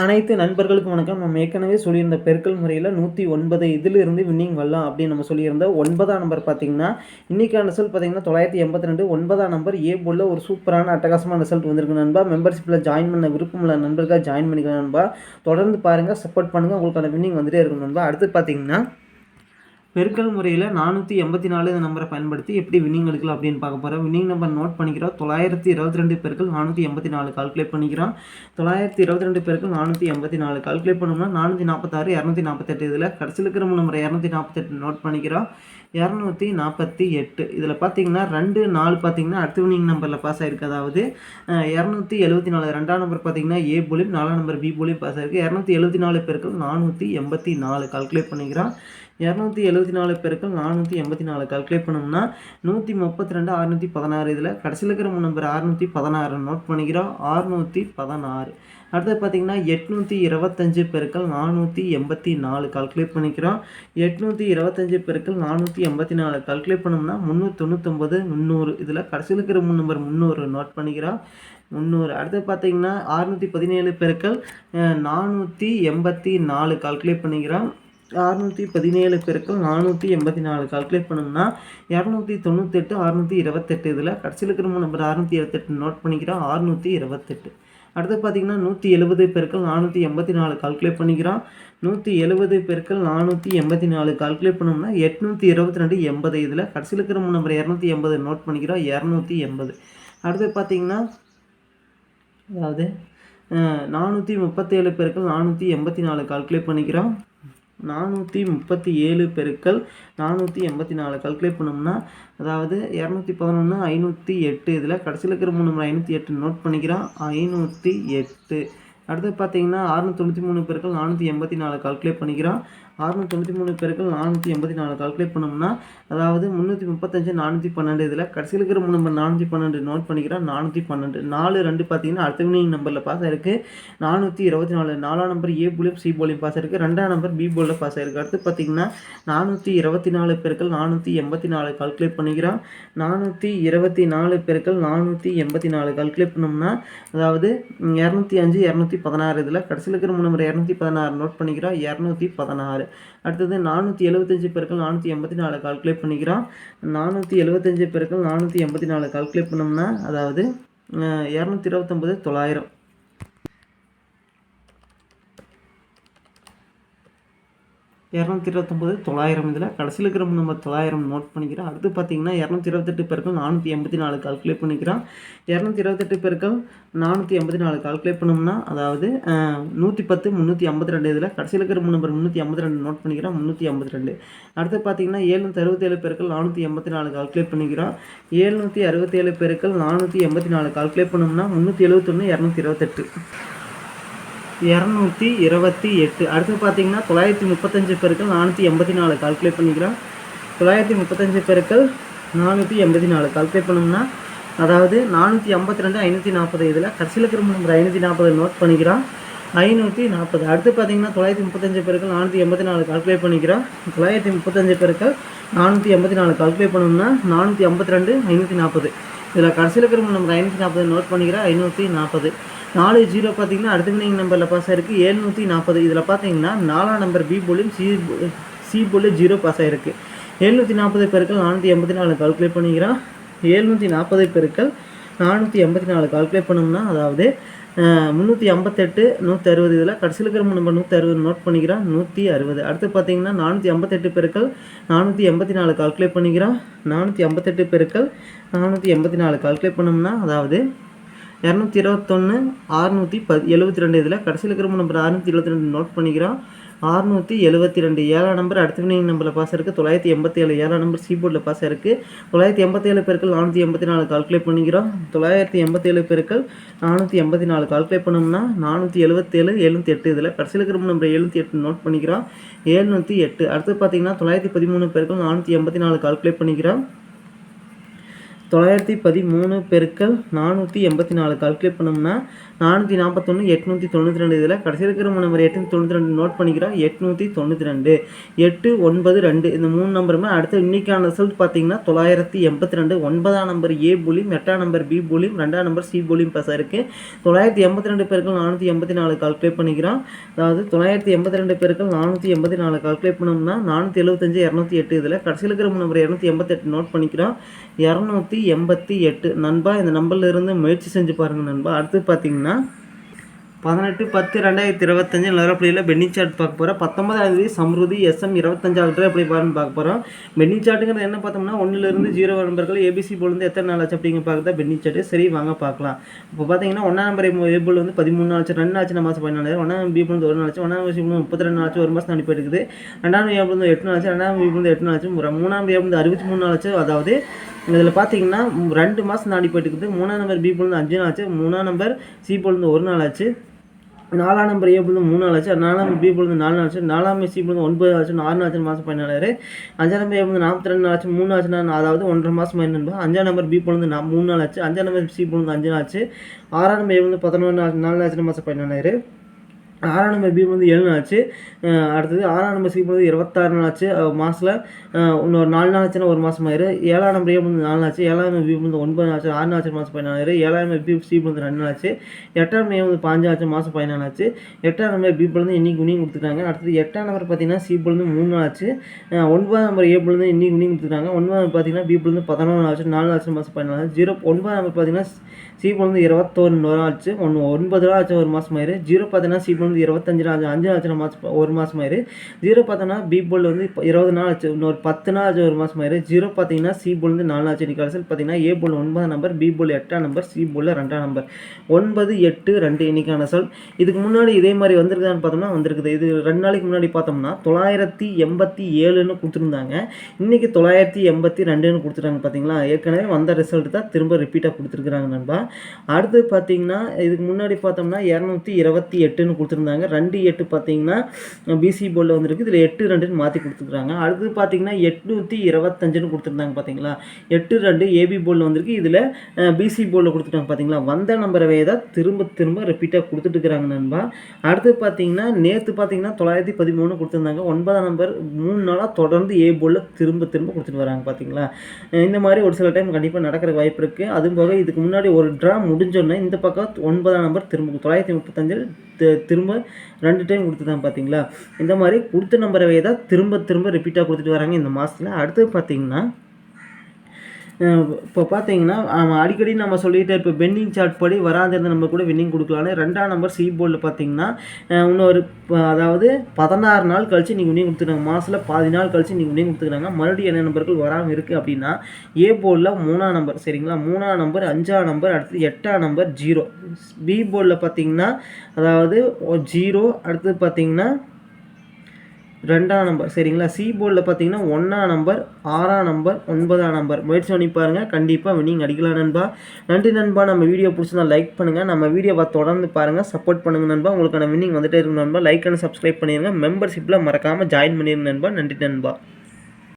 அனைத்து நண்பர்களுக்கும் வணக்கம். நம்ம ஏற்கனவே சொல்லியிருந்த பெருக்கல் முறையில் நூற்றி ஒன்பது இதிலிருந்து வின்னிங் வரலாம் அப்படின்னு நம்ம சொல்லியிருந்தோம் ஒன்பதாம் நம்பர் பார்த்தீங்கன்னா இன்றைக்கான ரிசல்ட் பார்த்தீங்கன்னா தொள்ளாயிரத்தி எண்பத்தி ரெண்டு ஒன்பதாம் நம்பர் ஏ போல ஒரு சூப்பரான அட்டகாசமான ரிசல்ட் வந்திருக்கு நண்பா. மெம்பர்ஷிப்பில் ஜாயின் பண்ண விருப்பமுள்ள நண்பர்களாக ஜாயின் பண்ணிக்கலாம் நண்பா. தொடர்ந்து பாருங்கள் சப்போர்ட் பண்ணுங்கள் உங்களுக்கான வின்னிங் வந்துட்டே இருக்கும் நண்பா. அடுத்து பார்த்தீங்கன்னா பெருக்கல் முறையில் நானூற்றி எண்பத்தி நாலு இந்த நம்பரை பயன்படுத்தி எப்படி வின்னிங் எடுக்கலாம் அப்படின்னு பார்க்க போகிறோம் வின்னிங் நம்பர் நோட் பண்ணிக்கிறோம். தொள்ளாயிரத்தி இருபத்தி ரெண்டு பேருக்கு நானூற்றி எண்பத்தி நாலு கால்குலேட் பண்ணிக்கிறோம். தொள்ளாயிரத்தி இருபத்தி ரெண்டு பேருக்கு நானூற்றி எண்பத்தி நாலு கால்குலேட் பண்ணோம்னா நானூற்றி நாற்பத்தாறு இரநூத்தி நாற்பத்தெட்டு இதில் கடைசியில் இருக்கிற நம்பர் இரநூத்தி நாற்பத்தெட்டு நோட் பண்ணிக்கிறோம். இரநூத்தி நாற்பத்தி எட்டு இதில் பார்த்தீங்கன்னா ரெண்டு நாலு பார்த்தீங்கன்னா அடுத்த வினிங் நம்பரில் பாஸ் ஆயிருக்கு. அதாவது இரநூத்தி எழுபத்தி நாலு ரெண்டாம் நம்பர் பார்த்தீங்கன்னா ஏ போலியும் நாலாம் நம்பர் பி போலியும் பாஸ் ஆயிருக்கு. இரநூத்தி எழுபத்தி நாலு பேருக்கு நானூற்றி எண்பத்தி நாலு கால்குலேட் பண்ணிக்கிறோம். இரநூத்தி எழுபத்தி நாலு பேருக்கு நானூற்றி எண்பத்தி நாலு கல்குலேட் பண்ணோம்னா நூற்றி முப்பத்தி ரெண்டு அறுநூற்றி பதினாறு இதில் கடைசியில் இருக்கிற நம்பர் அறுநூற்றி பதினாறு நோட் பண்ணிக்கிறோம். அறுநூற்றி பதினாறு. அடுத்து பார்த்தீங்கன்னா எட்நூற்றி இருபத்தஞ்சு பெருக்கள் நானூற்றி எண்பத்தி நாலு கல்குலேட் பண்ணிக்கிறோம். எட்நூற்றி இருபத்தஞ்சு பெருக்கள் நானூற்றி எண்பத்தி நாலு கல்குலேட் பண்ணோம்னா முந்நூற்றி தொண்ணூற்றொம்பது முந்நூறு இதில் கடைசியில் இருக்கிற மூணு நம்பர் முந்நூறு நோட் பண்ணிக்கிறோம். முந்நூறு அடுத்து பார்த்தீங்கன்னா அறுநூற்றி பதினேழு பெருக்கள் நானூற்றி எண்பத்தி நாலு கால்குலேட் பண்ணிக்கிறோம். அறுநூற்றி பதினேழு பெருக்கள் நானூற்றி எண்பத்தி நாலு கால்குலேட் பண்ணோம்னா இரநூத்தி தொண்ணூத்தெட்டு அறுநூற்றி இருபத்தெட்டு இதில் கடைசியில் இருக்கிற நம்பர் அறுநூற்றி இருபத்தெட்டு நோட் பண்ணிக்கிறோம் அறுநூற்றி இருபத்தெட்டு. அடுத்து பார்த்தீங்கன்னா நூற்றி எழுபது பெருக்கள் நானூற்றி எண்பத்தி நாலு கால்குலேட் பண்ணிக்கிறோம். நூற்றி எழுபது பெருக்கள் நானூற்றி எண்பத்தி நாலு கால்குலேட் பண்ணோம்னா எட்நூற்றி இருபத்தி ரெண்டு எண்பது இதில் கடைசியில் இருக்கிற நம்பர் இரநூத்தி எண்பது நோட் பண்ணிக்கிறோம் இரநூத்தி எண்பது. அடுத்து பார்த்தீங்கன்னா அதாவது நானூற்றி முப்பத்தேழு பெருக்கள் நானூற்றி எண்பத்தி நாலு கால்குலேட் பண்ணிக்கிறோம். நானூற்றி முப்பத்தி ஏழு பெருக்கள் நானூற்றி எண்பத்தி நாலு கல்குலேட் பண்ணோம்னா அதாவது இரநூத்தி பதினொன்று ஐநூற்றி எட்டு இதில் கடைசியில் இருக்கிற மூணு நம்பர் ஐநூற்றி எட்டு நோட் பண்ணிக்கிறோம். ஐநூற்றி எட்டு. அடுத்து பார்த்தீங்கன்னா அறுநூத்தி தொண்ணூற்றி மூணு பேருக்கள் நானூற்றி எண்பத்தி நாலு கால்குலேட் பண்ணிக்கிறோம். அறுநூற்றி தொண்ணூற்றி மூணு பேருக்கள் நானூற்றி எண்பத்தி நாலு கால்குலேட் பண்ணோம்னா அதாவது முந்நூற்றி முப்பத்தஞ்சு நானூற்றி பன்னெண்டு இதில் கடைசியில் இருக்கிற மூணு நம்பர் நானூற்றி பன்னெண்டு நோட் பண்ணிக்கிறோம் நானூற்றி பன்னெண்டு. நாலு ரெண்டு பார்த்தீங்கன்னா அடுத்த வினிங் நம்பரில் பாஸ் ஆயிருக்கு. நானூற்றி இருபத்தி நாலு நாலாம் நம்பர் ஏ போலியும் சி போலியும் பாஸ் ஆயிருக்கு. ரெண்டாம் நம்பர் பி போலில் பாஸ் ஆயிருக்கு. அடுத்து பார்த்தீங்கன்னா நானூற்றி இருபத்தி நாலு பேருக்கள் நானூற்றி எண்பத்தி நாலு கால்குலேட் பண்ணிக்கிறோம். நானூற்றி இருபத்தி நாலு பேருக்கள் நானூற்றி எண்பத்தி நாலு கால்குலேட் பண்ணோம்னா அதாவது இரநூத்தி அஞ்சு இரநூத்தி பதினாறு இதில் கடைசியில் இருக்கிற மூணு நம்பர் இரநூத்தி பதினாறு நோட் பண்ணிக்கிறோம். இரநூத்தி பதினாறு. அடுத்தது நானூற்றி எழுபத்தஞ்சு பேருக்கள் நானூற்றி எண்பத்தி நாலு கால்குலேட் பண்ணிக்கிறோம் நானூற்றி எழுபத்தஞ்சு பேருக்கள் நானூற்றி எண்பத்தி நாலு கால்குலேட் பண்ணோம்னா அதாவது இரநூத்தி இருபத்தொம்பது தொள்ளாயிரம். இரநூத்தி இருபத்தொம்போது தொள்ளாயிரம் இதில் கடைசியில் இருக்கிற நம்ம தொள்ளாயிரம் நோட் பண்ணிக்கிறோம் அடுத்து பார்த்தீங்கன்னா இரநூத்தி இருபத்தெட்டு பேருக்கள் நானூற்றி எண்பத்தி நாலு கால்குலேட் பண்ணிக்கிறோம். இரநூத்தி இருபத்தெட்டு பேருக்கள் நானூற்றி எண்பத்தி நாலு கால்குலேட் பண்ணோம்னா அதாவது நூற்றி பத்து முந்நூற்றி ஐம்பத்தி ரெண்டு இதில் கடைசியில் இருக்கிற நம்பர் முந்நூற்றி ஐம்பத்தி ரெண்டு நோட் பண்ணிக்கிறோம் முந்நூற்றி ஐம்பத்தி ரெண்டு அடுத்து பார்த்தீங்கன்னா ஏழ்நூற்றி அறுபத்தேழு பேருக்கள் நானூற்றி எண்பத்தி நாலு கால்குலேட் பண்ணிக்கிறோம். ஏழ்நூற்றி அறுபத்தேழு பேருக்கள் நானூற்றி எண்பத்தி நாலு கால்குலேட் பண்ணோம்னா முந்நூற்றி எழுபத்தொன்று இரநூத்தி இருபத்தெட்டு இரநூத்தி இருபத்தி எட்டு. அடுத்து பார்த்தீங்கன்னா தொள்ளாயிரத்தி முப்பத்தஞ்சு பெருக்கள் நானூற்றி எண்பத்தி நாலு கால்குலேட் பண்ணிக்கலாம் தொள்ளாயிரத்தி முப்பத்தஞ்சு பெருக்கள் நானூற்றி எண்பத்தி நாலு கால்குலேட் பண்ணோம்னா அதாவது நானூற்றி ஐம்பத்தி ரெண்டு ஐநூற்றி நாற்பது இதில் கடைசியில் இருக்கிற நம்பர் ஐநூற்றி நாற்பது நோட் பண்ணிக்கிறோம். ஐநூற்றி நாற்பது. அடுத்து பார்த்தீங்கன்னா தொள்ளாயிரத்தி முப்பத்தஞ்சு பெருக்கள் நானூற்றி எண்பத்தி நாலு கால்குலேட் பண்ணிக்கிறோம். தொள்ளாயிரத்தி முப்பத்தஞ்சு பெருக்கள் நானூற்றி எண்பத்தி நாலு கால்குலேட் பண்ணோம்னா நானூற்றி ஐம்பத்தி ரெண்டு ஐநூற்றி நாற்பது. இதில் கடைசியில் இருக்கிற நம்பர் ஐநூற்றி நாற்பது நோட் பண்ணிக்கிறோம். ஐநூற்றி நாற்பது. நாலு ஜீரோ பார்த்தீங்கன்னா அடுத்த வினிங் நம்பரில் பாஸ் ஆயிருக்கு. ஏழ்நூற்றி நாற்பது இதில் பார்த்தீங்கன்னா நாலாம் நம்பர் பி போலியும் சி சி போலி ஜீரோ பாஸ் ஆயிருக்கு. எழுநூற்றி நாற்பது பேருக்கள் நானூற்றி எண்பத்தி நாலு கால்குலேட் பண்ணிக்கிறோம் எழுநூற்றி நாற்பது பேருக்கள் நானூற்றி எண்பத்தி நாலு கால்குலேட் பண்ணோம்னா அதாவது முந்நூற்றி ஐம்பத்தெட்டு நூற்றி அறுபது. இதில் கடைசியில் இருக்கிற நம்ம நூற்றி அறுபது நோட் பண்ணிக்கிறோம் நூற்றி அறுபது. அடுத்து பார்த்தீங்கன்னா நானூற்றி ஐம்பத்தெட்டு பெருக்கள் நானூற்றி எண்பத்தி நாலு கால்குலேட் பண்ணிக்கிறோம் நானூற்றி ஐம்பத்தெட்டு பெருக்கள் நானூற்றி எண்பத்தி நாலு கால்குலேட் பண்ணோம்னா அதாவது இரநூத்தி இருபத்தொன்று அறுநூற்றி ப எழுபத்தி ரெண்டு இதில் கடைசியில் இருக்கிற நம்பர் அறுநூற்றி எழுபத்தி ரெண்டு நோட் பண்ணிக்கிறோம் அறுநூற்றி எழுபத்தி ரெண்டு ஏழாம் நம்பர் அடுத்த வினிங் நம்பரில் பாஸ் இருக்குது தொள்ளாயிரத்தி எண்பத்தி ஏழு ஏழாம் நம்பர் சீபோர்டில் பாஸ் இருக்குது தொள்ளாயிரத்தி எண்பத்தி ஏழு பேருக்கு நானூற்றி எண்பத்தி நாலு கால்குலேட் பண்ணிக்கிறோம். தொள்ளாயிரத்தி எண்பத்தி ஏழு பேருக்கள் நானூற்றி எண்பத்தி நாலு கால்குலேட் பண்ணோம்னா நானூற்றி எழுபத்தேழு எழுநூற்றி எட்டு இதில் கடைசியில் இருக்கிற நம்பர் எழுநூற்றி எட்டு நோட் பண்ணிக்கிறோம் எழுநூற்றி எட்டு. அடுத்து பார்த்தீங்கன்னா தொள்ளாயிரத்தி பதிமூணு பேருக்கள் நானூற்றி எண்பத்தி நாலு கால்குலேட் பண்ணிக்கிறோம் தொள்ளாயிரத்தி பதிமூணு பெருக்கள் நானூற்றி எண்பத்தி நாலு கால்குலேட் பண்ணோம்னா நானூற்றி நாற்பத்தொன்று எட்நூற்றி தொண்ணூற்றி ரெண்டு இதில் கடைசி இருக்கிற நம்பர் எட்நூற்றி தொண்ணூற்றி ரெண்டு நோட் பண்ணிக்கிறோம். எட்நூற்றி தொண்ணூற்றி ரெண்டு. எட்டு ஒன்பது ரெண்டு. இந்த மூணு நம்பருமே அடுத்து இன்னைக்கான ரிசல்ட் பார்த்தீங்கன்னா தொள்ளாயிரத்தி எண்பத்தி ரெண்டு. ஒன்பதாம் நம்பர் ஏ புலியும் எட்டாம் நம்பர் பி புலியும் ரெண்டாம் நம்பர் சி புலியும் பசா இருக்குது தொள்ளாயிரத்தி எண்பத்தி ரெண்டு பேருக்கு நானூற்றி எண்பத்தி நாலு கால்குலேட் பண்ணிக்கிறோம். அதாவது தொள்ளாயிரத்தி எண்பத்தி ரெண்டு பேருக்கு நானூற்றி எண்பத்தி நாலு கால்குலேட் பண்ணோம்னா நானூற்றி எழுபத்தஞ்சு இரநூத்தி எட்டு இதில் கடைசியில் இருக்கிற நம்பர் இரநூத்தி எண்பத்தெட்டு நோட் பண்ணிக்கிறோம். இரநூத்தி எண்பத்தி எட்டு. நண்பா இந்த நம்பர்ல இருந்து முயற்சி செஞ்சு பாருங்கள் நண்பா. அடுத்து பார்த்தீங்கன்னா பதினெட்டு பத்து ரெண்டாயிரத்தி இருபத்தஞ்சு நகரப்பள்ளியில் பென்னி சார்ட் பார்க்க போகிறோம் பத்தொன்பதாம் தேதி சம்ருதி எஸ்எம் இருபத்தஞ்சாவது எப்படி பாருன்னு பார்க்க போகிறோம் பென்னி சார்ட்டுங்கிறது என்ன பார்த்தோம்னா ஒன்றுலேருந்து ஜீரோ நம்பர்கள் ஏபிசி போலேருந்து எத்தனை நாள் ஆச்சு அப்படிங்க பார்க்குறதா பென்னி சார்ட்டு சரி வாங்க பார்க்கலாம். இப்போ பார்த்தீங்கன்னா ஒன்றாம் நம்பர் ஏபிள் வந்து பதிமூணு நாள் ரெண்டு ஆச்சு மாதம் பதினாலாயிரம் ஒன்றாம் பி வந்து ஒரு நாள் ஆச்சு ஒன்றாம் விஷயம் முப்பத்தி ரெண்டு நாள் ஒரு மாதம் அனுப்பி எடுக்குது ரெண்டாம் ஏபிள் வந்து எட்டு நாள் ஆச்சு ரெண்டாம் பி வந்து எட்டு நாள் ஆச்சு. மூணாம் ஏபிள் வந்து அறுபத்தி மூணு நாள் ஆச்சு அதாவது இதில் பார்த்தீங்கன்னா ரெண்டு மாதம் தாண்டி போயிட்டு இருக்குது மூணாம் நம்பர் பி போலேருந்து அஞ்சு நாள் ஆச்சு மூணாம் நம்பர் சி போலேருந்து ஒரு நாள் ஆச்சு நாலாம் நம்பர் ஏ பொழுது மூணு நாள் ஆச்சு நாலாம் நம்பர் பி பொழுது நாலு நாள் ஆச்சு நாலாம் சி பொழுது ஒன்பது ஆச்சு ஆறு நாள் ஆச்சு மாதம் பதினாலு அஞ்சாம் நம்பர் ஏ பொழுது நாற்பத்தி ரெண்டு நாள் ஆச்சு மூணு ஆச்சு அதாவது ஒன்றரை மாதம் என்ன அஞ்சாம் நம்பர் பி பொழுது நான் மூணு நாள் ஆச்சு அஞ்சாம் நம்பர் சி பொழுது அஞ்சு நாள் ஆச்சு ஆறாம் நம்பர் ஏ வந்து பதினொன்று நாள் நாலு ஆச்சு மாதம் பதினாலாயிரம் ஆறாம் நம்பர் பி வந்து ஏழு நாள் ஆச்சு. அடுத்தது ஆறாம் நம்பர் சி வந்து இருபத்தாறு நாள் ஆச்சு. மாதத்தில் இன்னொரு நாலு நாள் ஆச்சுன்னா ஒரு மாதம் ஆயிரு. ஏழாம் நம்பர் ஏ வந்து நாலு ஆச்சு. ஏழாம் நம்பர் பி வந்து ஒன்பது நாள் ஆச்சு. ஆறு நாள் ஆச்சு மாதம் பதினாலு ஏழாம் நம்பர் பி சி வந்து ரெண்டு நாள் ஆச்சு. எட்டாம் நம்பர் வந்து பாஞ்சு ஆச்சு மாதம் பதினாலு ஆச்சு. எட்டாம் நம்பர் பி வந்து இன்னைக்கு உனியும் கொடுத்துருக்காங்க. அடுத்தது எட்டாம் நம்பர் பார்த்தீங்கன்னா சி வந்து மூணு நாள் ஆச்சு. ஒன்பதாம் நம்பர் ஏ வந்து இன்னைக்கு உனியும் கொடுத்துருக்காங்க. ஒன்பதாம் பார்த்தீங்கன்னா பி வந்து பதினொன்று ஆச்சு. நாலு ஆச்சு மாதம் பதினாலு ஜீரோ ஒன்பதாம் நம்பர் பார்த்தீங்கன்னா சீப்பு வந்து இருபத்தொன்று நாள் ஆச்சு ஒன்று ஒன்பது நாள் ஆச்சு ஒரு மாதம் ஆயிரு ஜீரோ பார்த்தீங்கன்னா சீப்பு வந்து இருபத்தஞ்சு நாள் அஞ்சு ஆச்சு மாதம் ஒரு மாதம் ஆயிரு ஜீரோ பார்த்தோன்னா பி போல் வந்து இருபது நாள் ஆச்சு இன்னொரு பத்து நாள் ஆச்சு ஒரு மாதம் ஆயிரு ஜீரோ பார்த்தீங்கன்னா சி போல் வந்து நாலு ஆச்சு. இன்னைக்கு கடைசியில் பார்த்தீங்கன்னா ஏ போல் ஒன்பதாம் நம்பர் பி போல் எட்டாம் நம்பர் சி போல் ரெண்டாம் நம்பர். ஒன்பது எட்டு ரெண்டு இன்றைக்கான சொல். இதுக்கு முன்னாடி இதே மாதிரி வந்திருக்குதான்னு பார்த்தோம்னா வந்திருக்குது. இது ரெண்டு நாளைக்கு முன்னாடி பார்த்தோம்னா தொள்ளாயிரத்தி எண்பத்தி ஏழுன்னு கொடுத்துருந்தாங்க. இன்றைக்கி தொள்ளாயிரத்தி எண்பத்தி ரெண்டுன்னு கொடுத்துருக்காங்க பார்த்தீங்களா? ஏற்கனவே வந்த ரிசல்ட் தான் திரும்ப ரிப்பீட்டாக கொடுத்துருக்குறாங்க நண்பா. அடுத்து பார்த்தீங்கன்னா இதுக்கு முன்னாடி பார்த்தோம்னா இரநூத்தி இருபத்தி எட்டுன்னு கொடுத்துருந்தாங்க. ரெண்டு எட்டு பார்த்தீங்கன்னா பிசி போர்டில் வந்துருக்கு. இதில் எட்டு ரெண்டுன்னு மாற்றி கொடுத்துருக்காங்க. அடுத்து பார்த்தீங்கன்னா எட்நூற்றி இருபத்தஞ்சுன்னு கொடுத்துருந்தாங்க பார்த்தீங்களா? எட்டு ரெண்டு ஏபி போர்டில் வந்திருக்கு. இதில் பிசி போர்டில் கொடுத்துட்டாங்க பார்த்தீங்களா? வந்த நம்பரவே தான் திரும்ப திரும்ப ரிப்பீட்டாக கொடுத்துட்டு இருக்கிறாங்க நண்பா. அடுத்து பார்த்தீங்கன்னா நேற்று பார்த்தீங்கன்னா தொள்ளாயிரத்தி பதிமூணு கொடுத்துருந்தாங்க. ஒன்பதாம் நம்பர் மூணு நாளாக தொடர்ந்து ஏ போர்டில் திரும்ப திரும்ப கொடுத்துட்டு வராங்க பார்த்தீங்களா? இந்த மாதிரி ஒரு சில டைம் கண்டிப்பாக நடக்கிற வாய்ப்பு இருக்குது அதுவும் போக இதுக்கு முன்னாடி ஒரு ட்ரா முடிஞ்சோடனே இந்த பக்கம் ஒன்பதாம் நம்பர் திரும்ப தொள்ளாயிரத்தி முப்பத்தஞ்சில் திரும்ப ரெண்டு டைம் கொடுத்துதான் பார்த்தீங்களா இந்த மாதிரி கொடுத்த நம்பரவே தான் திரும்ப திரும்ப ரிப்பீட்டாக கொடுத்துட்டு வராங்க இந்த மாதத்தில் அடுத்து பார்த்தீங்கன்னா இப்போ பார்த்தீங்கன்னா அடிக்கடி நம்ம சொல்லிகிட்டே இப்போ பெண்டிங் சார்ட் படி வராதிருந்த நம்ம கூட வின்னிங் கொடுக்கலான்னு ரெண்டாம் நம்பர் சி போர்டில் பார்த்தீங்கன்னா இன்னொரு அதாவது பதினாறு நாள் கழித்து நீங்கள் வின்னிங் கொடுத்துருக்காங்க. மாதத்தில் பாதி நாள் கழித்து நீங்கள் வின்னிங் கொடுத்துருக்காங்க. மறுபடியும் என்ன நம்பர்கள் வராமல் இருக்குது அப்படின்னா ஏ போர்டில் மூணாம் நம்பர் சரிங்களா? மூணாம் நம்பர் அஞ்சாம் நம்பர் அடுத்து எட்டாம் நம்பர் ஜீரோ பி போர்டில் பார்த்தீங்கன்னா அதாவது ஜீரோ அடுத்தது பார்த்தீங்கன்னா ரெண்டாம் நம்பர் சரிங்களா? சி போர்டில் பார்த்தீங்கன்னா ஒன்றாம் நம்பர் ஆறாம் நம்பர் ஒன்பதாம் நம்பர் முயற்சி பண்ணி பாருங்கள் கண்டிப்பாக வினிங் அடிக்கலாம் நண்பா. நன்றி நண்பா. நம்ம வீடியோ பிடிச்சிருந்தா லைக் பண்ணுங்கள் நம்ம வீடியோவை தொடர்ந்து பாருங்கள் சப்போர்ட் பண்ணுங்கள் நண்பா. உங்களுக்கான வினிங் வந்துட்டே இருக்கும் நண்பா. லைக் அண்ட் சப்ஸ்கிரைப் பண்ணிடுங்க மெம்பர்ஷிப்பில் மறக்காமல் ஜாயின் பண்ணிடுங்க நண்பா. நன்றி நண்பா.